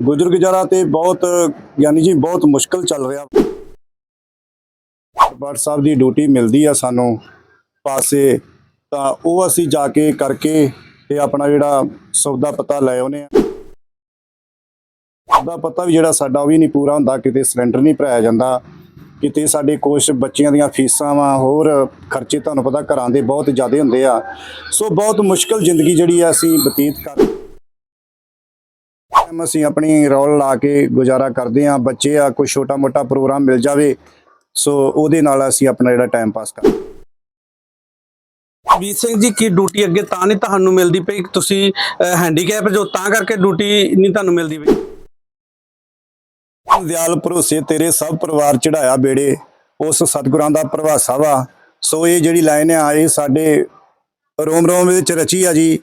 ਗੁਜ਼ਰ ਗੁਜ਼ਾਰਾ ਤੇ ਬਹੁਤ, ਯਾਨੀ ਜੀ ਬਹੁਤ ਮੁਸ਼ਕਲ ਚੱਲ ਰਿਹਾ। ਬਾਟ ਸਾਹਿਬ ਦੀ ਡਿਊਟੀ ਮਿਲਦੀ ਆ ਸਾਨੂੰ ਪਾਸੇ, ਤਾਂ ਉਹ ਅਸੀਂ ਜਾ ਕੇ ਕਰਕੇ ਤੇ ਆਪਣਾ ਜਿਹੜਾ ਸੌਦਾ ਪਤਾ ਲੈ ਆਉਨੇ ਆ। ਸੌਦਾ ਪਤਾ ਵੀ ਜਿਹੜਾ ਸਾਡਾ ਉਹ ਵੀ ਨਹੀਂ ਪੂਰਾ ਹੁੰਦਾ, ਕਿਤੇ ਸਿਲੰਡਰ ਨਹੀਂ ਭਰਾਇਆ ਜਾਂਦਾ, ਕਿਤੇ ਸਾਡੇ ਕੁਛ ਬੱਚਿਆਂ ਦੀਆਂ ਫੀਸਾਂ ਵਾ, ਹੋਰ ਖਰਚੇ ਤੁਹਾਨੂੰ ਪਤਾ ਘਰਾਂ ਦੇ ਬਹੁਤ ਜ਼ਿਆਦਾ ਹੁੰਦੇ ਆ। ਸੋ ਬਹੁਤ ਮੁਸ਼ਕਲ ਜ਼ਿੰਦਗੀ ਜਿਹੜੀ ਆ ਅਸੀਂ ਬਤੀਤ ਕਰ ਟਾਈਮ ਅਸੀਂ ਆਪਣੀ ਰੌਲ ਲਾ ਕੇ ਗੁਜ਼ਾਰਾ ਕਰਦੇ ਆ ਬੱਚੇ ਆ ਕੋਈ ਛੋਟਾ ਮੋਟਾ ਪ੍ਰੋਗਰਾਮ ਮਿਲ ਜਾਵੇ ਸੋ ਉਹਦੇ ਨਾਲ ਅਸੀਂ ਆਪਣਾ ਜਿਹੜਾ ਟਾਈਮ ਪਾਸ ਕਰ ਵੀਰ ਸਿੰਘ ਜੀ ਕੀ ਡਿਊਟੀ ਅੱਗੇ ਤਾਂ ਨਹੀਂ ਤੁਹਾਨੂੰ ਮਿਲਦੀ ਪਈ? ਤੁਸੀਂ ਹੈਂਡੀਕੈਪ ਜੋ ਤਾਂ ਕਰਕੇ ਡਿਊਟੀ ਨਹੀਂ ਤੁਹਾਨੂੰ ਮਿਲਦੀ ਪਈ? ਦਿਆਲ ਭਰੋਸੇ ਤੇਰੇ ਸਭ ਪਰਿਵਾਰ ਚੜਾਇਆ ਬੇੜੇ ਉਸ ਸਤਿਗੁਰਾਂ ਦਾ ਪ੍ਰਭਾਸਾ ਵਾ। ਸੋ ਇਹ ਜਿਹੜੀ ਲਾਈਨ ਆ ਇਹ ਸਾਡੇ ਰੋਮ ਰੋਮ ਵਿੱਚ ਰਚੀ ਆ ਜੀ।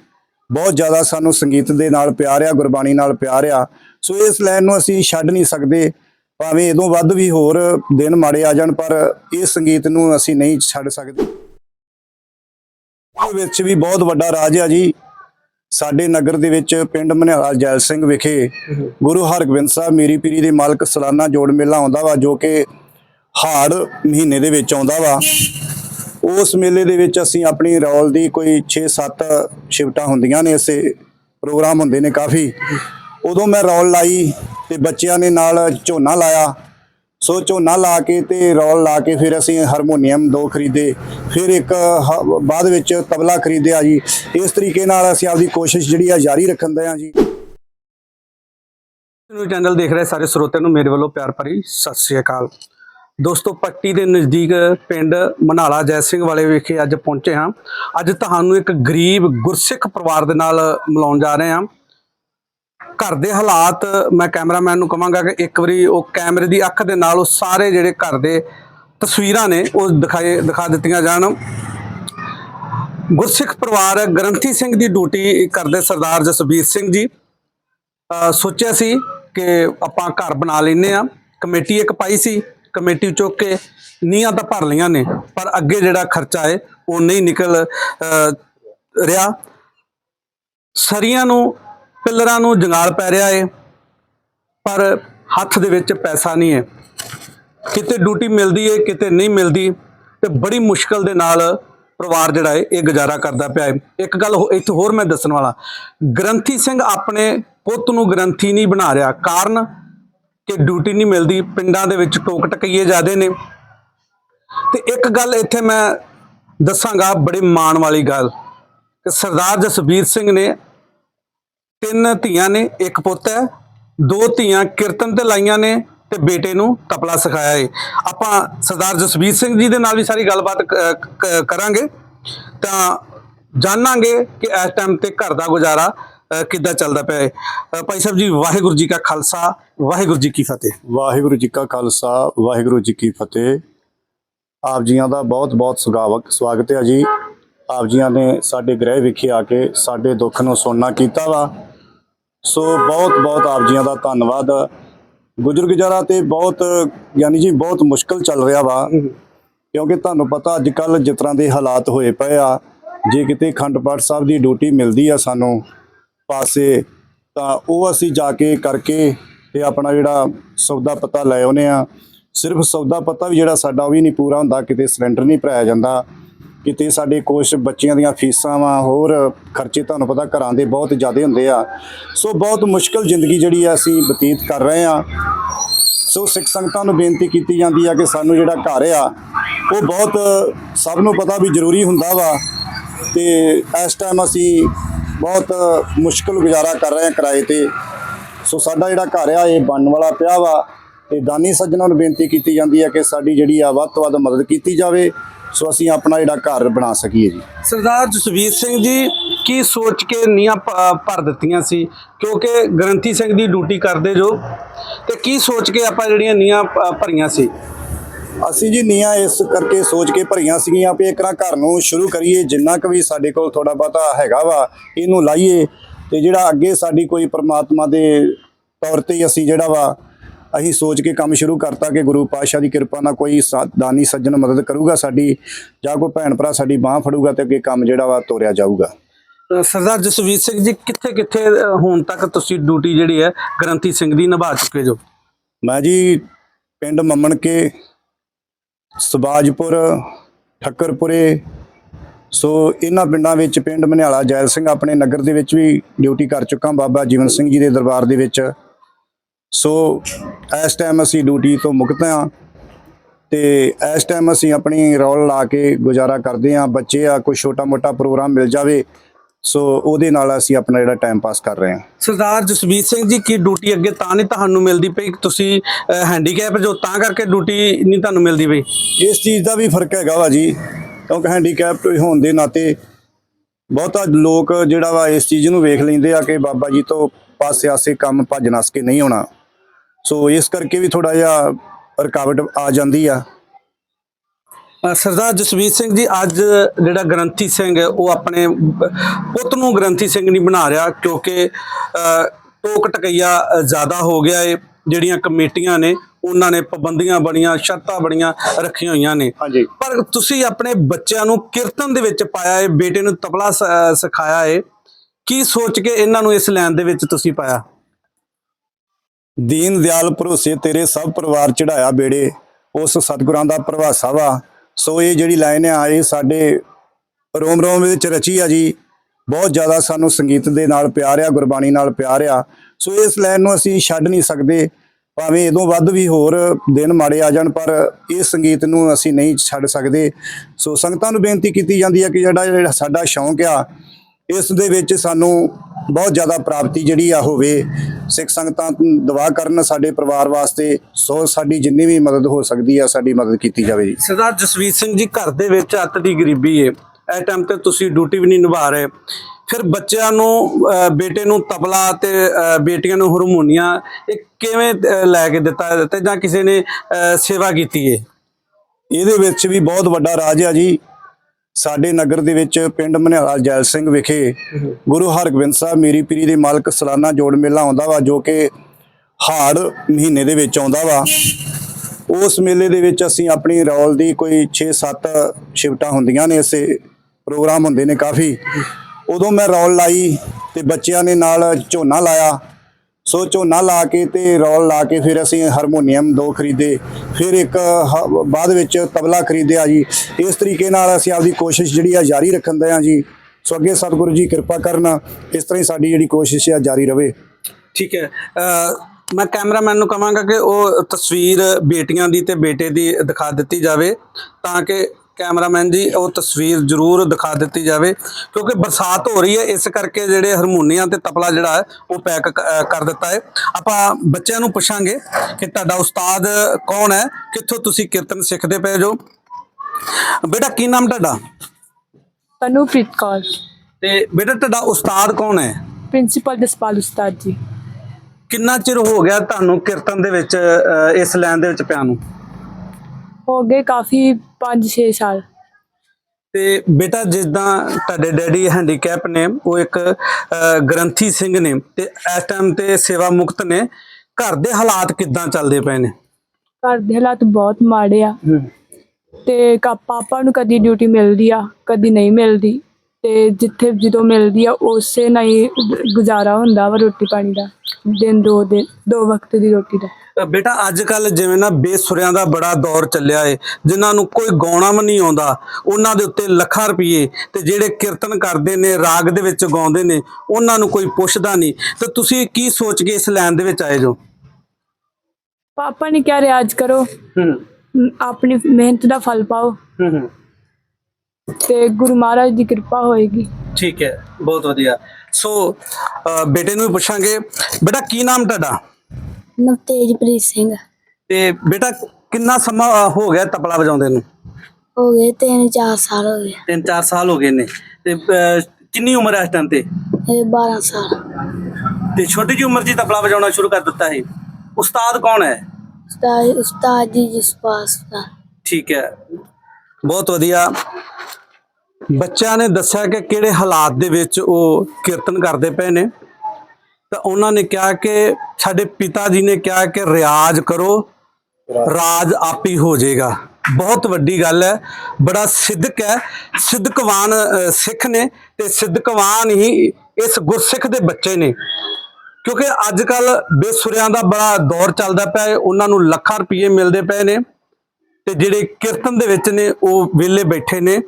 ਬਹੁਤ ਜ਼ਿਆਦਾ ਸਾਨੂੰ ਸੰਗੀਤ ਦੇ ਨਾਲ ਪਿਆਰ ਆ, ਗੁਰਬਾਣੀ ਨਾਲ ਪਿਆਰ ਆ। ਸੋ ਇਸ ਲਾਈਨ ਨੂੰ ਅਸੀਂ ਛੱਡ ਨਹੀਂ ਸਕਦੇ। ਭਾਵੇਂ ਇਦੋਂ ਵੱਧ ਵੀ ਹੋਰ ਦਿਨ ਮਾੜੇ ਆ ਜਾਣ, ਪਰ ਇਹ ਸੰਗੀਤ ਨੂੰ ਅਸੀਂ ਨਹੀਂ ਛੱਡ ਸਕਦੇ। ਇਹਦੇ ਵਿੱਚ ਵੀ ਬਹੁਤ ਵੱਡਾ ਰਾਜ ਆ ਜੀ। ਸਾਡੇ ਨਗਰ ਦੇ ਵਿੱਚ ਪਿੰਡ ਮਨਿਆਲਾ ਜੈਲ ਸਿੰਘ ਵਿਖੇ ਗੁਰੂ ਹਰਗੋਬਿੰਦ ਸਾਹਿਬ ਮੇਰੀ ਪੀਰੀ ਦੇ ਮਾਲਕ ਸਲਾਨਾ ਜੋੜ ਮੇਲਾ ਆਉਂਦਾ ਵਾ, ਜੋ ਕਿ ਹਾੜ ਮਹੀਨੇ ਦੇ ਵਿੱਚ ਆਉਂਦਾ ਵਾ। ਉਸ ਮੇਲੇ ਦੇ ਵਿੱਚ ਅਸੀਂ ਆਪਣੀ ਰੌਲ ਦੀ ਕੋਈ 6-7 ਸ਼ਿਫਟਾਂ ਹੁੰਦੀਆਂ ਨੇ, ਇਸੇ ਪ੍ਰੋਗਰਾਮ ਹੁੰਦੇ ਨੇ ਕਾਫੀ। ਉਦੋਂ ਮੈਂ ਰੌਲ ਲਾਈ ਤੇ ਬੱਚਿਆਂ ਨੇ ਨਾਲ ਝੋਨਾ ਲਾਇਆ। ਸੋ ਝੋਨਾ ਲਾ ਕੇ ਤੇ ਰੌਲ ਲਾ ਕੇ ਫਿਰ ਅਸੀਂ ਹਾਰਮੋਨੀਅਮ ਦੋ ਖਰੀਦੇ। ਫਿਰ ਇੱਕ ਬਾਅਦ ਵਿੱਚ ਤਬਲਾ ਖਰੀਦਿਆ ਜੀ। ਇਸ ਤਰੀਕੇ ਨਾਲ ਅਸੀਂ ਆਪਦੀ ਕੋਸ਼ਿਸ਼ ਜਿਹੜੀ ਆ ਜਾਰੀ ਰੱਖਣ ਦੇ ਆ ਜੀ। ਨੂੰ ਚੈਨਲ ਦੇਖ ਰਹੇ ਸਾਰੇ ਸਰੋਤਿਆਂ ਨੂੰ ਮੇਰੇ ਵੱਲੋਂ ਪਿਆਰ ਭਰੀ ਸਤਿ ਸ੍ਰੀ ਅਕਾਲ। ਦੋਸਤੋ, ਪੱਟੀ ਦੇ ਨਜ਼ਦੀਕ ਪਿੰਡ ਮਨਾਲਾ ਜੈ ਸਿੰਘ ਵਾਲੇ ਵਿਖੇ ਅੱਜ ਪਹੁੰਚੇ ਹਾਂ। ਅੱਜ ਤੁਹਾਨੂੰ ਇੱਕ ਗਰੀਬ, ਗੁਰਸਿੱਖ ਪਰਿਵਾਰ ਦੇ ਨਾਲ ਮਿਲਾਉਣ ਜਾ ਰਹੇ ਹਾਂ। ਘਰ ਦੇ ਹਾਲਾਤ ਮੈਂ ਕੈਮਰਾਮੈਨ ਨੂੰ ਕਹਾਂਗਾ ਕਿ ਇੱਕ ਵਾਰੀ ਉਹ ਕੈਮਰੇ ਦੀ ਅੱਖ ਦੇ ਨਾਲ ਉਹ ਸਾਰੇ ਜਿਹੜੇ ਘਰ ਦੇ ਤਸਵੀਰਾਂ ਨੇ, ਉਹ ਦਿਖਾਏ, ਦਿਖਾ ਦਿੱਤੀਆਂ ਜਾਣ। ਗੁਰਸਿੱਖ ਪਰਿਵਾਰ ਗ੍ਰੰਥੀ ਸਿੰਘ ਦੀ ਡਿਊਟੀ ਕਰਦੇ ਸਰਦਾਰ ਜਸਬੀਰ ਸਿੰਘ ਜੀ। ਸੋਚਿਆ ਸੀ ਕਿ ਆਪਾਂ ਘਰ ਬਣਾ ਲੈਨੇ ਆ ਕਮੇਟੀ ਇੱਕ ਪਾਈ ਸੀ। ਕਮੇਟੀ ਚੁੱਕ ਕੇ ਨੀਹਾਂ ਤਾਂ ਭਰ ਲਈਆਂ ਨੇ ਪਰ ਅੱਗੇ ਜਿਹੜਾ ਖਰਚਾ ਹੈ ਉਹ ਨਹੀਂ ਨਿਕਲ ਅ, ਰਿਹਾ। ਸਰੀਆਂ ਨੂੰ ਪਿੱਲਰਾਂ ਨੂੰ ਜੰਗਾਲ ਪੈ ਰਿਹਾ ਹੈ ਪਰ ਹੱਥ ਦੇ ਵਿੱਚ ਪੈਸਾ ਨਹੀਂ ਹੈ ਕਿਤੇ ਡਿਊਟੀ ਮਿਲਦੀ ਹੈ ਕਿਤੇ ਨਹੀਂ ਮਿਲਦੀ ਤੇ ਬੜੀ ਮੁਸ਼ਕਲ ਦੇ ਨਾਲ ਪਰਿਵਾਰ ਜਿਹੜਾ ਹੈ ਇਹ ਗੁਜ਼ਾਰਾ ਕਰਦਾ ਪਿਆ ਹੈ ਇੱਕ ਗੱਲ ਹੋ- ਇੱਥੇ ਹੋਰ ਮੈਂ ਦੱਸਣ ਵਾਲਾ। ਗ੍ਰੰਥੀ ਸਿੰਘ ਆਪਣੇ ਪੁੱਤ ਨੂੰ ਗ੍ਰੰਥੀ ਨਹੀਂ ਬਣਾ ਰਿਹਾ। ਕਾਰਨ ਕਿ ਡਿਊਟੀ ਨਹੀਂ ਮਿਲਦੀ, ਪਿੰਡਾਂ ਦੇ ਵਿੱਚ ਟੋਕ ਟਕਈਏ ਜ਼ਿਆਦੇ ਨੇ। ਤੇ ਇੱਕ ਗੱਲ ਇੱਥੇ ਮੈਂ ਦੱਸਾਂਗਾ ਬੜੀ ਮਾਣ ਵਾਲੀ ਗੱਲ, ਕਿ ਸਰਦਾਰ ਜਸਬੀਰ ਸਿੰਘ ਨੇ ਤਿੰਨ ਧੀਆਂ ਨੇ, ਇੱਕ ਪੁੱਤ ਹੈ, ਦੋ ਧੀਆਂ ਕੀਰਤਨ ਤੇ ਲਾਈਆਂ ਨੇ ਤੇ ਬੇਟੇ ਨੂੰ ਤਪਲਾ ਸਿਖਾਇਆ ਏ। ਆਪਾਂ ਸਰਦਾਰ ਜਸਬੀਰ ਸਿੰਘ ਜੀ ਦੇ ਨਾਲ ਵੀ ਸਾਰੀ ਗੱਲਬਾਤ ਕਰਾਂਗੇ। ਤਾਂ ਜਾਣਾਂਗੇ ਕਿ ਇਸ ਟਾਈਮ ਤੇ ਘਰ ਦਾ ਗੁਜ਼ਾਰਾ ਕਿੱਦਾਂ ਚੱਲਦਾ ਪਿਆ ਹੈ ਅ, ਭਾਈ ਸਾਹਿਬ ਜੀ ਵਾਹਿਗੁਰੂ ਜੀ ਕਾ ਖਾਲਸਾ ਵਾਹਿਗੁਰੂ ਜੀ ਕੀ ਫਤਿਹ। ਵਾਹਿਗੁਰੂ ਜੀ ਕਾ ਖਾਲਸਾ ਵਾਹਿਗੁਰੂ ਜੀ ਕੀ ਫਤਿਹ। ਆਪ ਜੀਆਂ ਦਾ ਬਹੁਤ ਬਹੁਤ ਸੁਗਾਵਕ ਸਵਾਗਤ ਹੈ ਜੀ। ਆਪ ਜੀਆਂ ਨੇ ਸਾਡੇ ਗ੍ਰਹਿ ਵਿਖੇ ਆ ਕੇ ਸਾਡੇ ਦੁੱਖ ਨੂੰ ਸੁਣਨਾ ਕੀਤਾ ਵਾ। ਸੋ ਬਹੁਤ ਬਹੁਤ ਆਪ ਜੀਆਂ ਦਾ ਧੰਨਵਾਦ। ਗੁਜ਼ਰ ਗੁਜ਼ਾਰਾ ਤੇ ਬਹੁਤ ਯਾਨੀ ਜੀ ਬਹੁਤ ਮੁਸ਼ਕਲ ਚੱਲ ਰਿਹਾ ਵਾ। ਕਿਉਂਕਿ ਤੁਹਾਨੂੰ ਪਤਾ ਅੱਜ ਕੱਲ ਜਿਸ ਤਰ੍ਹਾਂ ਦੇ ਹਾਲਾਤ ਹੋਏ ਪਏ ਆ। ਜੇ ਕਿਤੇ ਖੰਡ ਪਾਠ ਸਾਹਿਬ ਦੀ ਡਿਊਟੀ ਮਿਲਦੀ ਆ ਸਾਨੂੰ ਪਾਸੇ, ਤਾਂ ਉਹ ਅਸੀਂ ਜਾ ਕੇ ਕਰਕੇ ਤੇ ਆਪਣਾ ਜਿਹੜਾ ਸੌਦਾ ਪਤਾ ਲੈ ਆਉਨੇ ਆ ਸਿਰਫ ਸੌਦਾ ਪਤਾ ਵੀ ਜਿਹੜਾ ਸਾਡਾ ਉਹ ਵੀ ਨਹੀਂ ਪੂਰਾ ਹੁੰਦਾ, ਕਿਤੇ ਸਿਲੰਡਰ ਨਹੀਂ ਭਰਾਇਆ ਜਾਂਦਾ, ਕਿਤੇ ਸਾਡੇ ਕੁਛ ਬੱਚਿਆਂ ਦੀਆਂ ਫੀਸਾਂ ਵਾ, ਹੋਰ ਖਰਚੇ ਤੁਹਾਨੂੰ ਪਤਾ ਘਰਾਂ ਦੇ ਬਹੁਤ ਜ਼ਿਆਦਾ ਹੁੰਦੇ ਆ। ਸੋ ਬਹੁਤ ਮੁਸ਼ਕਲ ਜ਼ਿੰਦਗੀ ਜਿਹੜੀ ਆ ਅਸੀਂ ਬਤੀਤ ਕਰ ਰਹੇ ਆ ਸੋ ਸਿੱਖ ਸੰਗਤਾਂ ਨੂੰ ਬੇਨਤੀ ਕੀਤੀ ਜਾਂਦੀ ਆ ਕਿ ਸਾਨੂੰ ਜਿਹੜਾ ਘਰ ਆ, ਉਹ ਬਹੁਤ ਸਭ ਨੂੰ ਪਤਾ ਵੀ ਜ਼ਰੂਰੀ ਹੁੰਦਾ ਵਾ। ਤੇ ਇਸ ਟਾਈਮ ਅਸੀਂ ਬਹੁਤ ਮੁਸ਼ਕਲ ਗੁਜ਼ਾਰਾ ਕਰ ਰਹੇ ਹਾਂ ਕਿਰਾਏ ਤੇ। ਸੋ ਸਾਡਾ ਜਿਹੜਾ ਘਰ ਆ, ਇਹ ਬਣਨ ਵਾਲਾ ਪਿਆ ਵਾ। ਤੇ ਦਾਨੀ ਸੱਜਣਾਂ ਨੂੰ ਬੇਨਤੀ ਕੀਤੀ ਜਾਂਦੀ ਹੈ ਕਿ ਸਾਡੀ ਜਿਹੜੀ ਆ, ਵੱਧ ਤੋਂ ਵੱਧ ਮਦਦ ਕੀਤੀ ਜਾਵੇ। ਸੋ ਅਸੀਂ ਆਪਣਾ ਜਿਹੜਾ ਘਰ ਬਣਾ ਸਕੀਏ ਜੀ। ਸਰਦਾਰ ਜਸਵੀਰ ਸਿੰਘ ਜੀ, ਕੀ ਸੋਚ ਕੇ ਨੀਆਂ ਭਰ ਦਿੱਤੀਆਂ ਸੀ? ਕਿਉਂਕਿ ਗ੍ਰੰਥੀ ਸਿੰਘ ਦੀ ਡਿਊਟੀ ਕਰਦੇ ਜੋ। ਤੇ ਕੀ ਸੋਚ ਕੇ ਆਪਾਂ ਜਿਹੜੀਆਂ ਨੀਆਂ ਭਰੀਆਂ ਸੀ? ਅਸੀਂ ਜੀ ਨੀਆਂ ਇਸ ਕਰਕੇ ਸੋਚ ਕੇ ਭਰੀਆਂ ਸੀਗੀਆਂ ਵੀ ਇੱਕ ਨਾ ਘਰ ਨੂੰ ਸ਼ੁਰੂ ਕਰੀਏ ਜਿੰਨਾ ਕੁ ਵੀ ਸਾਡੇ ਕੋਲ ਥੋੜਾ ਬਹੁਤਾ ਹੈਗਾ ਵਾ ਇਹਨੂੰ ਲਾਈਏ ਤੇ ਜਿਹੜਾ ਅੱਗੇ ਸਾਡੀ ਕੋਈ ਪ੍ਰਮਾਤਮਾ ਦੇ ਤੌਰ ਤੇ ਅਸੀਂ ਜਿਹੜਾ ਵਾ ਅਸੀਂ ਸੋਚ ਕੇ ਕੰਮ ਸ਼ੁਰੂ ਕਰਤਾ ਕਿ ਗੁਰੂ ਪਾਤਸ਼ਾਹ ਦੀ ਕਿਰਪਾ ਨਾਲ ਕੋਈ ਦਾਨੀ ਸੱਜਣ ਮਦਦ ਕਰੂਗਾ ਸਾਡੀ ਜਾਂ ਕੋਈ ਭੈਣ ਭਰਾ ਸਾਡੀ ਬਾਹ ਫੜੂਗਾ ਤੇ ਅੱਗੇ ਕੰਮ ਜਿਹੜਾ ਵਾ ਤੋਰਿਆ ਜਾਊਗਾ। ਸਰਦਾਰ ਜਸਵੀਰ ਸਿੰਘ ਜੀ ਕਿੱਥੇ ਕਿੱਥੇ ਹੁਣ ਤੱਕ ਤੁਸੀਂ ਡਿਊਟੀ ਜਿਹੜੀ ਹੈ ਗ੍ਰੰਥੀ ਸਿੰਘ ਦੀ ਨਿਭਾ ਚੁੱਕੇ ਜੋ? ਮੈਂ ਜੀ ਪਿੰਡ ਮੰਮਣ ਕੇ ਸਬਾਜਪੁਰ ਠੱਕਰਪੁਰੇ, ਸੋ ਇਹਨਾਂ ਪਿੰਡਾਂ ਵਿੱਚ ਪਿੰਡ ਮਨਿਆਲਾ ਜੈਲ ਸਿੰਘ ਆਪਣੇ ਨਗਰ ਦੇ ਵਿੱਚ ਵੀ ਡਿਊਟੀ ਕਰ ਚੁੱਕਾ ਬਾਬਾ ਜੀਵਨ ਸਿੰਘ ਜੀ ਦੇ ਦਰਬਾਰ ਦੇ ਵਿੱਚ। ਸੋ ਇਸ ਟਾਈਮ ਅਸੀਂ ਡਿਊਟੀ ਤੋਂ ਮੁਕਤ ਹਾਂ ਤੇ ਇਸ ਟਾਈਮ ਅਸੀਂ ਆਪਣੀ ਰੌਲ ਲਾ ਕੇ ਗੁਜ਼ਾਰਾ ਕਰਦੇ ਹਾਂ। ਬੱਚੇ ਆ, ਕੋਈ ਛੋਟਾ ਮੋਟਾ ਪ੍ਰੋਗਰਾਮ ਮਿਲ ਜਾਵੇ ਸੋ ਉਹਦੇ ਨਾਲ ਅਸੀਂ ਆਪਣਾ ਜਿਹੜਾ ਟਾਈਮ ਪਾਸ ਕਰ ਰਹੇ ਹਾਂ। ਸਰਦਾਰ ਜਸਵੀਰ ਸਿੰਘ ਜੀ ਕੀ ਡਿਊਟੀ ਅੱਗੇ ਤਾਂ ਨਹੀਂ ਤੁਹਾਨੂੰ ਮਿਲਦੀ ਪਈ? ਤੁਸੀਂ ਹੈਂਡੀਕੈਪ ਜੋ ਤਾਂ ਕਰਕੇ ਡਿਊਟੀ ਨਹੀਂ ਤੁਹਾਨੂੰ ਮਿਲਦੀ ਪਈ? ਇਸ ਚੀਜ਼ ਦਾ ਵੀ ਫ਼ਰਕ ਹੈਗਾ ਵਾ ਜੀ ਕਿਉਂਕਿ ਹੈਂਡੀਕੈਪ ਹੋਣ ਦੇ ਨਾਤੇ ਬਹੁਤਾ ਲੋਕ ਜਿਹੜਾ ਵਾ ਇਸ ਚੀਜ਼ ਨੂੰ ਵੇਖ ਲੈਂਦੇ ਆ ਕਿ ਬਾਬਾ ਜੀ ਤੋਂ ਪਾਸੇ ਆਸੇ ਕੰਮ ਭੱਜ ਨਸ ਕੇ ਨਹੀਂ ਹੋਣਾ ਸੋ ਇਸ ਕਰਕੇ ਵੀ ਥੋੜਾ ਜਿਹਾ ਰੁਕਾਵਟ ਆ ਜਾਂਦੀ ਆ। ਸਰਦਾਰ ਜਸਵੀਰ ਸਿੰਘ ਜੀ ਅੱਜ ਜਿਹੜਾ ਗ੍ਰੰਥੀ ਸਿੰਘ ਹੈ ਉਹ ਆਪਣੇ ਪੁੱਤ ਨੂੰ ਗ੍ਰੰਥੀ ਸਿੰਘ ਨਹੀਂ ਬਣਾ ਰਿਹਾ ਕਿਉਂਕਿ ਟੋਕ ਟਕਈਆ ਜ਼ਿਆਦਾ ਹੋ ਗਿਆ ਹੈ ਜਿਹੜੀਆਂ ਕਮੇਟੀਆਂ ਨੇ ਉਹਨਾਂ ਨੇ ਪਾਬੰਦੀਆਂ ਬੜੀਆਂ ਸ਼ਰਤਾਂ ਬੜੀਆਂ ਰੱਖੀਆਂ ਹੋਈਆਂ ਨੇ। ਪਰ ਤੁਸੀਂ ਆਪਣੇ ਬੱਚਿਆਂ ਨੂੰ ਕੀਰਤਨ ਦੇ ਵਿੱਚ ਪਾਇਆ ਹੈ ਬੇਟੇ ਨੂੰ ਤਬਲਾ ਸਿਖਾਇਆ ਹੈ ਕੀ ਸੋਚ ਕੇ ਇਹਨਾਂ ਨੂੰ ਇਸ ਲਾਈਨ ਦੇ ਵਿੱਚ ਤੁਸੀਂ ਪਾਇਆ? ਦੀਨ ਦਿਆਲ ਭਰੋਸੇ ਤੇਰੇ ਸਭ ਪਰਿਵਾਰ ਚੜਾਇਆ ਬੇੜੇ ਉਸ ਸਤਿਗੁਰਾਂ ਦਾ ਪ੍ਰਭਾਸਾ ਵਾ। ਸੋ ਇਹ ਜਿਹੜੀ ਲਾਈਨ ਆ ਇਹ ਸਾਡੇ ਰੋਮ ਰੋਮ ਵਿੱਚ ਰਚੀ ਆ ਜੀ। ਬਹੁਤ ਜ਼ਿਆਦਾ ਸਾਨੂੰ ਸੰਗੀਤ ਦੇ ਨਾਲ ਪਿਆਰ ਆ, ਗੁਰਬਾਣੀ ਨਾਲ ਪਿਆਰ ਆ। ਸੋ ਇਸ ਲਾਈਨ ਨੂੰ ਅਸੀਂ ਛੱਡ ਨਹੀਂ ਸਕਦੇ। ਭਾਵੇਂ ਇਦੋਂ ਵੱਧ ਵੀ ਹੋਰ ਦਿਨ ਮਾੜੇ ਆ ਜਾਣ, ਪਰ ਇਸ ਸੰਗੀਤ ਨੂੰ ਅਸੀਂ ਨਹੀਂ ਛੱਡ ਸਕਦੇ। ਸੋ ਸੰਗਤਾਂ ਨੂੰ ਬੇਨਤੀ ਕੀਤੀ ਜਾਂਦੀ ਹੈ ਕਿ ਜਿਹੜਾ ਜਿਹੜਾ ਸਾਡਾ ਸ਼ੌਂਕ ਆ, ਇਸ ਦੇ ਵਿੱਚ ਸਾਨੂੰ ਬਹੁਤ ਜ਼ਿਆਦਾ ਪ੍ਰਾਪਤੀ ਜਿਹੜੀ ਆ ਹੋਵੇ ਸਿੱਖ ਸੰਗਤਾਂ ਦੁਆ ਕਰਨ ਸਾਡੇ ਪਰਿਵਾਰ ਵਾਸਤੇ ਸੋ ਸਾਡੀ ਜਿੰਨੀ ਵੀ ਮਦਦ ਹੋ ਸਕਦੀ ਆ ਸਾਡੀ ਮਦਦ ਕੀਤੀ ਜਾਵੇ ਜੀ। ਸਰਦਾਰ ਜਸਵੀਰ ਸਿੰਘ ਜੀ ਘਰ ਦੇ ਵਿੱਚ ਅੱਤ ਦੀ ਗਰੀਬੀ ਹੈ ਇਸ ਟਾਈਮ ਤੇ ਤੁਸੀਂ ਡਿਊਟੀ ਵੀ ਨਹੀਂ ਨਿਭਾ ਰਹੇ। ਫਿਰ ਬੱਚਿਆਂ ਨੂੰ ਬੇਟੇ ਨੂੰ ਤਬਲਾ ਤੇ ਬੇਟੀਆਂ ਨੂੰ ਹਾਰਮੋਨੀਆ ਇਹ ਕਿਵੇਂ ਲੈ ਕੇ ਦਿੱਤਾ ਤੇ ਜਾਂ ਕਿਸੇ ਨੇ ਸੇਵਾ ਕੀਤੀ ਹੈ ਇਹਦੇ ਵਿੱਚ ਵੀ ਬਹੁਤ ਵੱਡਾ ਰਾਜ ਆ ਜੀ। ਸਾਡੇ ਨਗਰ ਦੇ ਵਿੱਚ ਪਿੰਡ ਮਨਿਆਲਾ ਜੈਲ ਸਿੰਘ ਵਿਖੇ ਗੁਰੂ ਹਰਗੋਬਿੰਦ ਸਾਹਿਬ ਮੇਰੀ ਪੀਰੀ ਦੇ ਮਾਲਕ ਸਲਾਨਾ ਜੋੜ ਮੇਲਾ ਆਉਂਦਾ ਵਾ, ਜੋ ਕਿ ਹਾੜ ਮਹੀਨੇ ਦੇ ਵਿੱਚ ਆਉਂਦਾ ਵਾ। ਉਸ ਮੇਲੇ ਦੇ ਵਿੱਚ ਅਸੀਂ ਆਪਣੀ ਰੌਲ ਦੀ ਕੋਈ 6-7 ਸ਼ਿਫਟਾਂ ਹੁੰਦੀਆਂ ਨੇ, ਇਸੇ ਪ੍ਰੋਗਰਾਮ ਹੁੰਦੇ ਨੇ ਕਾਫੀ। ਉਦੋਂ ਮੈਂ ਰੌਲ ਲਾਈ ਤੇ ਬੱਚਿਆਂ ਨੇ ਨਾਲ ਝੋਨਾ ਲਾਇਆ। ਸੋ ਝੋਨਾ ਲਾ ਕੇ ਤੇ ਰੌਲ ਲਾ ਕੇ ਫਿਰ ਅਸੀਂ ਹਾਰਮੋਨੀਅਮ ਦੋ ਖਰੀਦੇ ਫਿਰ ਇੱਕ ਹ- ਬਾਅਦ ਵਿੱਚ ਤਬਲਾ ਖਰੀਦਿਆ ਜੀ। ਇਸ ਤਰੀਕੇ ਨਾਲ ਅਸੀਂ ਆਪਦੀ ਕੋਸ਼ਿਸ਼ ਜਿਹੜੀ ਆ ਜਾਰੀ ਰੱਖਣ ਦੇ ਆ ਜੀ। ਸੋ ਅੱਗੇ ਸਤਿਗੁਰੂ ਜੀ ਕਿਰਪਾ ਕਰਨ ਇਸ ਤਰ੍ਹਾਂ ਹੀ ਸਾਡੀ ਜਿਹੜੀ ਕੋਸ਼ਿਸ਼ ਆ ਜਾਰੀ ਰਵੇ। ਠੀਕ ਹੈ। ਅਹ, ਮੈਂ ਕੈਮਰਾਮੈਨ ਨੂੰ ਕਹਾਂਗਾ ਕਿ ਉਹ ਤਸਵੀਰ ਬੇਟੀਆਂ ਦੀ ਤੇ ਬੇਟੇ ਦੀ ਦਿਖਾ ਦਿੱਤੀ ਜਾਵੇ ਤਾਂ ਕਿ ਕੈਮਰਾਮੈਨ ਜੀ ਉਹ ਤਸਵੀਰ ਜ਼ਰੂਰ ਦਿਖਾ ਦਿੱਤੀ ਜਾਵੇ ਕਿਉਂਕਿ ਬਰਸਾਤ ਹੋ ਰਹੀ ਹੈ ਇਸ ਕਰਕੇ ਜਿਹੜੇ ਹਾਰਮੋਨੀਅਮ ਤੇ ਤਬਲਾ ਜਿਹੜਾ ਹੈ ਉਹ ਪੈਕ ਕਰ ਦਿੱਤਾ ਹੈ। ਆਪਾਂ ਬੱਚਿਆਂ ਨੂੰ ਪੁੱਛਾਂਗੇ ਕਿ ਤੁਹਾਡਾ ਉਸਤਾਦ ਕੌਣ ਹੈ ਕਿੱਥੋਂ ਤੁਸੀਂ ਕੀਰਤਨ ਸਿੱਖਦੇ ਪਏ ਜੋ? ਬੇਟਾ ਕੀ ਨਾਮ ਤੁਹਾਡਾ? ਤਨੂਪ੍ਰੀਤ ਕੌਰ। ਤੇ ਬੇਟਾ ਤੁਹਾਡਾ ਉਸਤਾਦ ਕੌਣ ਹੈ? ਪ੍ਰਿੰਸੀਪਲ ਜਸਪਾਲ ਉਸਤਾਦ ਜੀ। ਕਿੰਨਾ ਚਿਰ ਹੋ ਗਿਆ ਤੁਹਾਨੂੰ ਕੀਰਤਨ ਦੇ ਵਿੱਚ ਇਸ ਲਾਈਨ ਦੇ ਵਿੱਚ ਪਿਆ ਨੂੰ? ਹੋ ਗਏ ਕਾਫੀ 5-6 ਸਾਲ। ਤੇ ਬੇਟਾ ਜਿੱਦਾਂ ਤੁਹਾਡੇ ਡੈਡੀ ਹੈਂਡੀਕੈਪ ਨੇ ਉਹ ਇੱਕ ਅਹ, ਗ੍ਰੰਥੀ ਸਿੰਘ ਨੇ ਤੇ ਇਸ ਟਾਈਮ ਤੇ ਸੇਵਾ ਮੁਕਤ ਨੇ। ਘਰ ਦੇ ਹਾਲਾਤ ਕਿੱਦਾਂ ਚੱਲਦੇ ਪਏ ਨੇ? ਘਰ ਦੇ ਹਾਲਾਤ ਬਹੁਤ ਮਾੜੇ ਆ। ਤੇ ਕਾ- ਪਾਪਾ ਨੂੰ ਕਦੀ ਡਿਊਟੀ ਮਿਲਦੀ ਆ ਕਦੀ ਨਹੀਂ ਮਿਲਦੀ। ਤੇ ਜਿੱਥੇ ਜਦੋਂ ਮਿਲਦੀ ਆ ਉਸੇ ਨਾਲ ਹੀ ਗੁਜ਼ਾਰਾ ਹੁੰਦਾ ਵਾ ਰੋਟੀ ਪਾਣੀ ਦਾ। ਦਿਨ ਦੋ ਦਿਨ ਦੋ ਵਕਤ ਦੀ ਰੋਟੀ ਦਾ। ਬੇਟਾ ਅੱਜ ਕੱਲ ਜਿਵੇਂ ਨਾ ਬੇਸੁਰਿਆਂ ਦਾ ਬੜਾ ਦੌਰ ਚੱਲਿਆ ਏ ਜਿਨ੍ਹਾਂ ਨੂੰ ਕੋਈ ਗਾਉਣਾ ਵੀ ਨਹੀਂ ਆਉਂਦਾ ਉਹਨਾਂ ਦੇ ਉੱਤੇ ਲੱਖਾਂ ਰੁਪਏ ਤੇ ਜਿਹੜੇ ਕੀਰਤਨ ਕਰਦੇ ਨੇ ਰਾਗ ਦੇ ਵਿੱਚ ਗਾਉਂਦੇ ਨੇ ਉਹਨਾਂ ਨੂੰ ਕੋਈ ਪੁੱਛਦਾ ਨਹੀਂ। ਤੇ ਤੁਸੀਂ ਕੀ ਸੋਚ ਕੇ ਇਸ ਲਾਈਨ ਦੇ ਵਿੱਚ ਆਏ ਜੋ? ਪਾਪਾ ਨੇ ਕਿਹਾ ਰਿਆਜ਼ ਕਰੋ। ਹੂੰ। ਆਪਣੀ ਮਿਹਨਤ ਦਾ ਫਲ ਪਾਓ। ਹੂੰ ਹੂੰ। ਤੇ ਗੁਰੂ ਮਹਾਰਾਜ ਦੀ ਕਿਰਪਾ ਹੋਏਗੀ। ਠੀਕ ਹੈ ਬਹੁਤ ਵਧੀਆ। ਸੋ ਬੇਟੇ ਨੂੰ ਵੀ ਪੁੱਛਾਂਗੇ। ਬੇਟਾ ਕੀ ਨਾਮ ਤੁਹਾਡਾ? ਨਵਤੇਜਪ੍ਰੀਤ ਸਿੰਘ। ਤੇ ਬੇਟਾ ਕਿੰਨਾ ਸਮਾਂ ਹੋ ਗਿਆ ਤਬਲਾ ਵਜਾਉਂਦੇ ਨੂੰ? ਹੋ ਗਏ ਤਿੰਨ ਚਾਰ ਸਾਲ ਹੋ ਗਏ। 3-4 ਸਾਲ ਹੋ ਗਏ ਨੇ। ਤੇ ਕਿੰਨੀ ਉਮਰ ਹੈ ਇਸ ਟਾਈਮ ਤੇ? ਇਹ 12 ਸਾਲ। ਤੇ ਛੋਟੀ ਜਿਹੀ ਉਮਰ 'ਚ ਤਬਲਾ ਵਜਾਉਣਾ ਸ਼ੁਰੂ ਕਰ ਦਿੱਤਾ ਹੈ ਉਸਤਾਦ ਕੌਣ ਹੈ? ਉਸਤਾਦ ਉਸਤਾਦ ਜੀ ਜਸਪਾਲ ਦਾ ਠੀਕ ਹੈ। ਬਹੁਤ ਵਧੀਆ। ਬੱਚਿਆਂ ਨੇ ਦੱਸਿਆ ਕਿ ਕਿਹੜੇ ਹਾਲਾਤ ਦੇ ਵਿੱਚ ਉਹ ਕੀਰਤਨ ਕਰਦੇ ਪਏ ਨੇ। ਤਾਂ ਉਹਨਾਂ ਨੇ ਕਿਹਾ ਕਿ ਸਾਡੇ ਪਿਤਾ ਜੀ ਨੇ ਕਿਹਾ ਕਿ ਰਿਆਜ਼ ਕਰੋ, ਰਾਜ ਆਪੀ ਹੋ ਜਾਏਗਾ। ਬਹੁਤ ਵੱਡੀ ਗੱਲ ਹੈ, ਬੜਾ ਸਿੱਧਕ ਹੈ। ਸਿੱਧਕਵਾਨ ਸਿੱਖ ਨੇ ਤੇ ਸਿੱਧਕਵਾਨ ਹੀ ਇਸ ਗੁਰਸਿੱਖ ਦੇ ਬੱਚੇ ਨੇ। ਕਿਉਂਕਿ ਅੱਜ ਕੱਲ ਬੇਸੁਰਿਆਂ ਦਾ ਬੜਾ ਦੌਰ ਚੱਲਦਾ ਪਿਆ ਹੈ, ਉਹਨਾਂ ਨੂੰ ਲੱਖਾਂ ਰੁਪਏ ਮਿਲਦੇ ਪਏ ਨੇ ਤੇ ਜਿਹੜੇ ਕੀਰਤਨ ਦੇ ਵਿੱਚ ਨੇ, ਉਹ ਵਿਹਲੇ ਬੈਠੇ ਨੇ।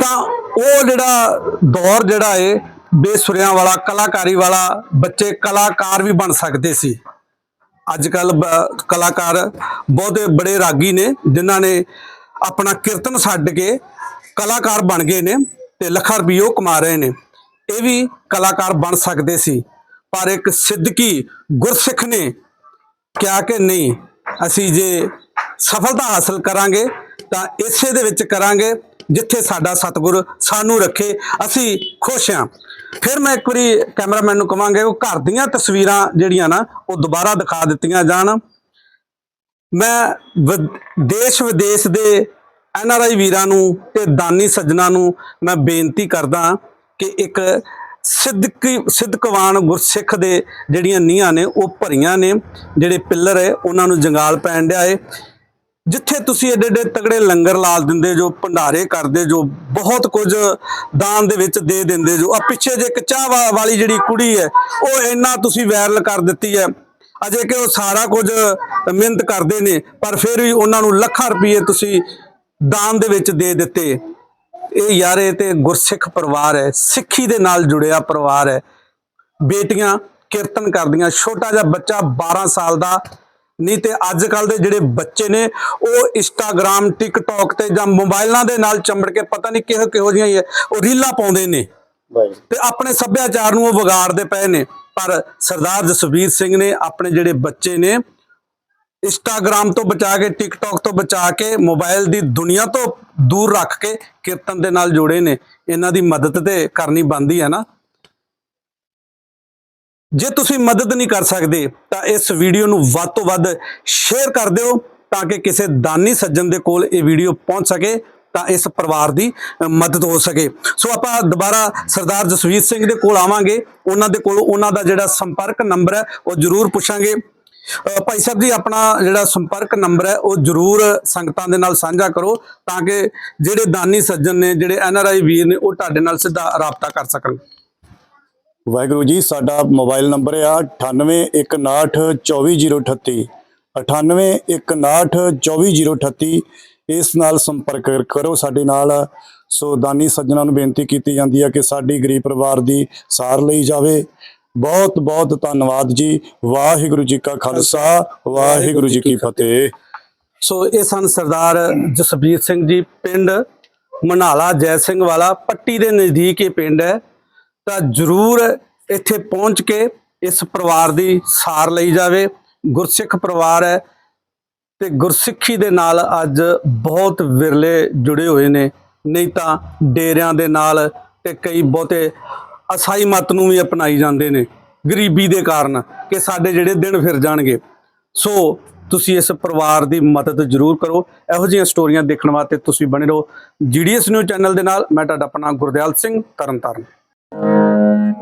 ਤਾਂ ਉਹ ਜਿਹੜਾ ਦੌਰ ਜਿਹੜਾ ਏ, ਬੇਸੁਰਿਆਂ ਵਾਲਾ, ਕਲਾਕਾਰੀ ਵਾਲਾ ਬੱਚੇ ਕਲਾਕਾਰ ਵੀ ਬਣ ਸਕਦੇ ਸੀ। ਅੱਜ ਕੱਲ ਕਲਾਕਾਰ ਬਹੁਤੇ ਬੜੇ ਰਾਗੀ ਨੇ, ਜਿਨ੍ਹਾਂ ਨੇ ਆਪਣਾ ਕੀਰਤਨ ਛੱਡ ਕੇ ਕਲਾਕਾਰ ਬਣ ਗਏ ਨੇ ਤੇ ਲੱਖਾਂ ਰੁਪਏ ਉਹ ਕਮਾ ਰਹੇ ਨੇ। ਇਹ ਵੀ ਕਲਾਕਾਰ ਬਣ ਸਕਦੇ ਸੀ। ਪਰ ਇੱਕ ਸਿੱਧਕੀ ਗੁਰਸਿੱਖ ਨੇ ਕਿਹਾ ਕਿ ਨਹੀਂ, ਅਸੀਂ ਜੇ ਸਫਲਤਾ ਹਾਸਲ ਕਰਾਂਗੇ, ਤਾਂ ਇਸੇ ਦੇ ਵਿੱਚ ਕਰਾਂਗੇ। ਜਿੱਥੇ ਸਾਡਾ ਸਤਿਗੁਰ ਸਾਨੂੰ ਰੱਖੇ, ਅਸੀਂ ਖੁਸ਼ ਹਾਂ। ਫਿਰ ਮੈਂ ਇੱਕ ਵਾਰੀ ਕੈਮਰਾਮੈਨ ਨੂੰ ਕਵਾਂਗੇ, ਉਹ ਘਰ ਦੀਆਂ ਤਸਵੀਰਾਂ ਜਿਹੜੀਆਂ ਨਾ, ਉਹ ਦੁਬਾਰਾ ਦਿਖਾ ਦਿੱਤੀਆਂ ਜਾਣ। ਮੈਂ ਵ- ਦੇਸ਼ ਵਿਦੇਸ਼ ਦੇ ਐਨ ਆਰ ਆਈ ਵੀਰਾਂ ਨੂੰ ਤੇ ਦਾਨੀ ਸੱਜਣਾ ਨੂੰ ਮੈਂ ਬੇਨਤੀ ਕਰਦਾ ਕਿ ਇੱਕ ਸਿੱਧਕੀ, ਸਿੱਧਕਵਾਨ ਗੁਰਸਿੱਖ ਦੇ ਜਿਹੜੀਆਂ ਨੀਹਾਂ ਨੇ, ਉਹ ਭਰੀਆਂ ਨੇ, ਜਿਹੜੇ ਪਿੱਲਰ ਹੈ, ਉਹਨਾਂ ਨੂੰ ਜੰਗਾਲ ਪੈਣ ਡਿਆ ਏ। ਜਿੱਥੇ ਤੁਸੀਂ ਏਡੇ ਏਡੇ ਤਗੜੇ ਲੰਗਰ ਲਾ ਦਿੰਦੇ ਜੋ, ਭੰਡਾਰੇ ਕਰਦੇ ਜੋ, ਬਹੁਤ ਕੁਝ ਦਾਨ ਦੇ ਵਿੱਚ ਦੇ ਦਿੰਦੇ ਜੋ। ਆ ਪਿੱਛੇ ਜੇ ਇੱਕ ਚਾਹ ਵਾਲੀ ਜਿਹੜੀ ਕੁੜੀ ਹੈ, ਉਹ ਇੰਨਾ ਤੁਸੀਂ ਵਾਇਰਲ ਕਰ ਦਿੱਤੀ ਹੈ। ਅਜੇ ਕਿ ਉਹ ਸਾਰਾ ਕੁਝ ਮਿਹਨਤ ਕਰਦੇ ਨੇ, ਪਰ ਫਿਰ ਵੀ ਉਹਨਾਂ ਨੂੰ ਲੱਖਾਂ ਰੁਪਏ ਤੁਸੀਂ ਦਾਨ ਦੇ ਵਿੱਚ ਦੇ ਦਿੱਤੇ। ਇਹ ਯਾਰ, ਇਹ ਤੇ ਗੁਰਸਿੱਖ ਪਰਿਵਾਰ ਹੈ, ਸਿੱਖੀ ਦੇ ਨਾਲ ਜੁੜਿਆ ਪਰਿਵਾਰ ਹੈ। ਬੇਟੀਆਂ ਕੀਰਤਨ ਕਰਦੀਆਂ, ਛੋਟਾ ਜਿਹਾ ਬੱਚਾ 12 ਸਾਲ ਦਾ ਨਹੀਂ ਤੇ ਅੱਜ ਕੱਲ ਦੇ ਜਿਹੜੇ ਬੱਚੇ ਨੇ ਉਹ ਇੰਸਟਾਗ੍ਰam ਟਿਕਟੌਕ ਤੇ ਜਾਂ ਮੋਬਾਈਲਾਂ ਦੇ ਨਾਲ ਚੰਬੜ ਕੇ ਪਤਾ ਨਹੀਂ ਕਿਹੋ ਕਿਹੋ ਜਿਹੀਆਂ ਹੀ ਹੈ, ਉਹ ਰੀਲਾਂ ਪਾਉਂਦੇ ਨੇ। ਤੇ ਆਪਣੇ ਸੱਭਿਆਚਾਰ ਨੂੰ ਉਹ ਵਿਗਾੜਦੇ ਪਏ ਨੇ। ਪਰ ਸਰਦਾਰ ਜਸਵੀਰ ਸਿੰਘ ਨੇ ਆਪਣੇ ਜਿਹੜੇ ਬੱਚੇ ਨੇ ਇੰਸਟਾਗ੍ਰam ਤੋਂ ਬਚਾ ਕੇ ਟਿਕਟੌਕ ਤੋਂ ਬਚਾ ਕੇ ਮੋਬਾਈਲ ਦੀ ਦੁਨੀਆ ਤੋਂ ਦੂਰ ਰੱਖ ਕੇ ਕੀਰਤਨ ਦੇ ਨਾਲ ਜੋੜੇ ਨੇ। ਇਹਨਾਂ ਦੀ ਮਦਦ ਤੇ ਕਰਨੀ ਬਣਦੀ ਹੈ ਨਾ। ਜੇ ਤੁਸੀਂ ਮਦਦ ਨਹੀਂ ਕਰ ਸਕਦੇ, ਤਾਂ ਇਸ ਵੀਡੀਓ ਨੂੰ ਵੱਧ ਤੋਂ ਵੱਧ ਸ਼ੇਅਰ ਕਰ ਦਿਓ ਤਾਂ ਕਿ ਕਿਸੇ ਦਾਨੀ ਸੱਜਣ ਦੇ ਕੋਲ ਇਹ ਵੀਡੀਓ ਪਹੁੰਚ ਸਕੇ, ਤਾਂ ਇਸ ਪਰਿਵਾਰ ਦੀ ਮਦਦ ਹੋ ਸਕੇ। ਸੋ ਆਪਾਂ ਦੁਬਾਰਾ ਸਰਦਾਰ ਜਸਵੀਰ ਸਿੰਘ ਦੇ ਕੋਲ ਆਵਾਂਗੇ। ਉਹਨਾਂ ਦੇ ਕੋਲ ਉਹਨਾਂ ਦਾ ਜਿਹੜਾ ਸੰਪਰਕ ਨੰਬਰ ਹੈ, ਉਹ ਜ਼ਰੂਰ ਪੁੱਛਾਂਗੇ। ਭਾਈ ਸਾਹਿਬ ਜੀ, ਆਪਣਾ ਜਿਹੜਾ ਸੰਪਰਕ ਨੰਬਰ ਹੈ, ਉਹ ਜ਼ਰੂਰ ਸੰਗਤਾਂ ਦੇ ਨਾਲ ਸਾਂਝਾ ਕਰੋ ਤਾਂ ਕਿ ਜਿਹੜੇ ਦਾਨੀ ਸੱਜਣ ਨੇ, ਜਿਹੜੇ ਐਨ ਆਰ ਆਈ ਵੀਰ ਨੇ, ਉਹ ਤੁਹਾਡੇ ਨਾਲ ਸਿੱਧਾ ਰਾਬਤਾ ਕਰ ਸਕਣ। ਵਾਹਿਗੁਰੂ ਜੀ, ਸਾਡਾ ਮੋਬਾਈਲ ਨੰਬਰ ਆ 9819240038 9819240038 ਇਸ ਨਾਲ ਸੰਪਰਕ ਕਰੋ ਸਾਡੇ ਨਾਲ। ਸੋ ਦਾਨੀ ਸੱਜਣਾ ਨੂੰ ਬੇਨਤੀ ਕੀਤੀ ਜਾਂਦੀ ਹੈ ਕਿ ਸਾਡੀ ਗਰੀਬ ਪਰਿਵਾਰ ਦੀ ਸਾਰ ਲਈ ਜਾਵੇ। ਬਹੁਤ ਬਹੁਤ ਧੰਨਵਾਦ ਜੀ। ਵਾਹਿਗੁਰੂ ਜੀ ਕਾ ਖਾਲਸਾ, ਵਾਹਿਗੁਰੂ ਜੀ ਕੀ ਫਤਿਹ। ਸੋ ਇਹ ਸਨ ਸਰਦਾਰ ਜਸਬੀਰ ਸਿੰਘ ਜੀ, ਪਿੰਡ ਮਨਾਲਾ ਜੈ ਸਿੰਘ ਵਾਲਾ। ਪੱਟੀ ਦੇ ਨਜ਼ਦੀਕ ਇਹ ਪਿੰਡ ਹੈ। ਤਾਂ ਜਰੂਰ ਇੱਥੇ ਪਹੁੰਚ ਕੇ ਇਸ ਪਰਿਵਾਰ ਦੀ ਸਾਰ ਲਈ ਜਾਵੇ। ਗੁਰਸਿੱਖ ਪਰਿਵਾਰ ਹੈ ਤੇ ਗੁਰਸਿੱਖੀ ਦੇ ਨਾਲ ਅੱਜ ਬਹੁਤ ਵਿਰਲੇ ਜੁੜੇ ਹੋਏ ਨੇ। ਨਹੀਂ ਤਾਂ ਡੇਰਿਆਂ ਦੇ ਨਾਲ ਤੇ ਕਈ ਬਹੁਤੇ ਅਸਾਈ ਮਤ ਨੂੰ ਵੀ ਅਪਣਾਈ ਜਾਂਦੇ ਨੇ। ਗਰੀਬੀ ਦੇ ਕਾਰਨ ਕਿ ਸਾਡੇ ਜਿਹੜੇ ਦਿਨ ਫਿਰ ਜਾਣਗੇ। ਸੋ ਤੁਸੀਂ ਇਸ ਪਰਿਵਾਰ ਦੀ ਮਦਦ ਜ਼ਰੂਰ ਕਰੋ। ਇਹੋ ਜਿਹੀਆਂ ਸਟੋਰੀਆਂ ਦੇਖਣ ਵਾਸਤੇ ਤੁਸੀਂ ਬਣੇ ਰਹੋ। ਜੀਡੀਐਸ ਨਿਊਜ਼ ਚੈਨਲ ਦੇ ਨਾਲ ਮੈਂ ਤੁਹਾਡਾ ਆਪਣਾ ਗੁਰਦਿਆਲ ਸਿੰਘ ਤਰਨਤਾਰਨ।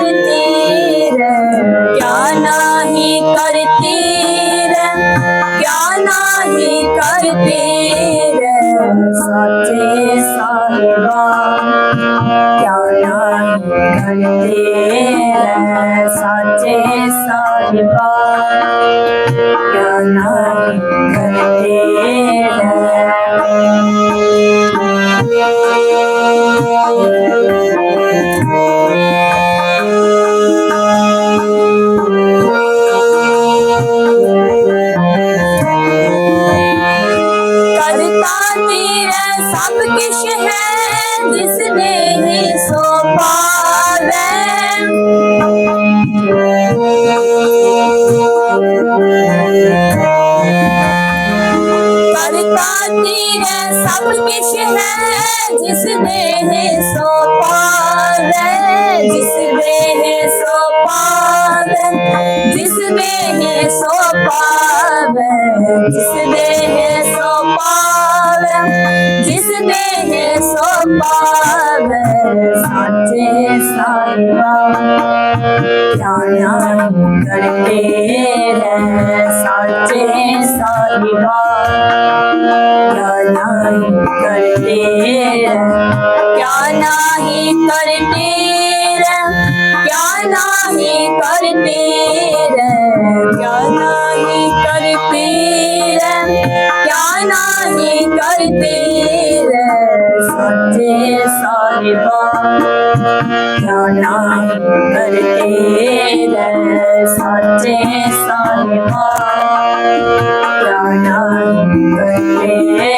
करते क्या नहीं करते क्या नहीं करते सच्चे साहिबा क्या नहीं करते सच्चे साहिबा क्या नहीं करते सब कुछ है जिसने है सौंपा है जिसने है सौंपा जिसने है सौंपा जिसने है सौंपा ਪਾਵੇ ਜਿਸਨੇ ਹੈ ਸੋ ਪਾਵੇ, ਸਾਚੇ ਸਾਚਾ ਧਿਆਨ ਕਰਦੇ ਰਹਿ, ਸਾਚੇ ਸਾਹਿਬਾ। ਧਿਆਨ ਕਰਦੇ ਰਹਿ ਕਿਆ ਨਹੀਂ ਕਰਦੇ ਰਹਿ ਕਿਆ ਨਹੀਂ ਕਰਦੇ ਰਹਿ। क्या नाही करते रे क्या नाही करते रे सच्चे साहिबा क्या नाही करते रे सच्चे साहिबा क्या नाही करते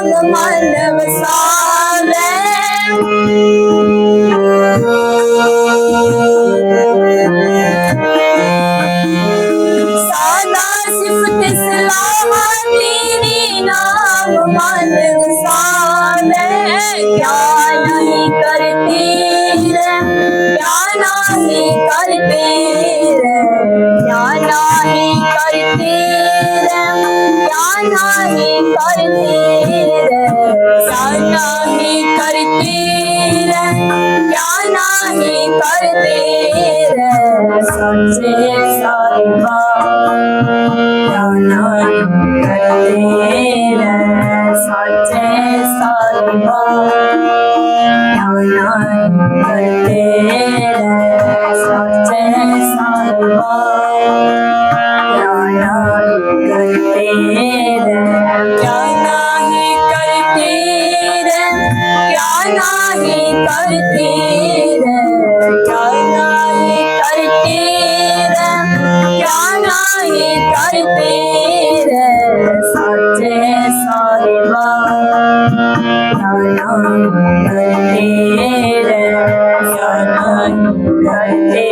नाम मन वसावे सादा सिफत सलाह तेरी नाम मन वसावे क्या नहीं करती रे क्या नहीं करती रे क्या नहीं करती रे சாண்டாங்கி கருத்தீர. சாண்டாங்கி கருத்தீர. ஞானாங்கி கருத்தீர. சம்சே சாய்வா ஞானாங்கி கருத்தீர. சம்சே சாய்வா करती रे क्या नहीं करती रे क्या नहीं करती रे सच्चे साहिबा क्या नहीं करती रे क्या नहीं करती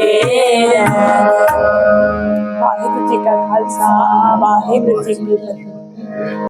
रे ਵਾਹਿਗੁਰੂ ਜੀ ਕਾ ਖਾਲਸਾ ਵਾਹਿਗੁਰੂ ਜੀ ਕੀ ਫਤਿਹ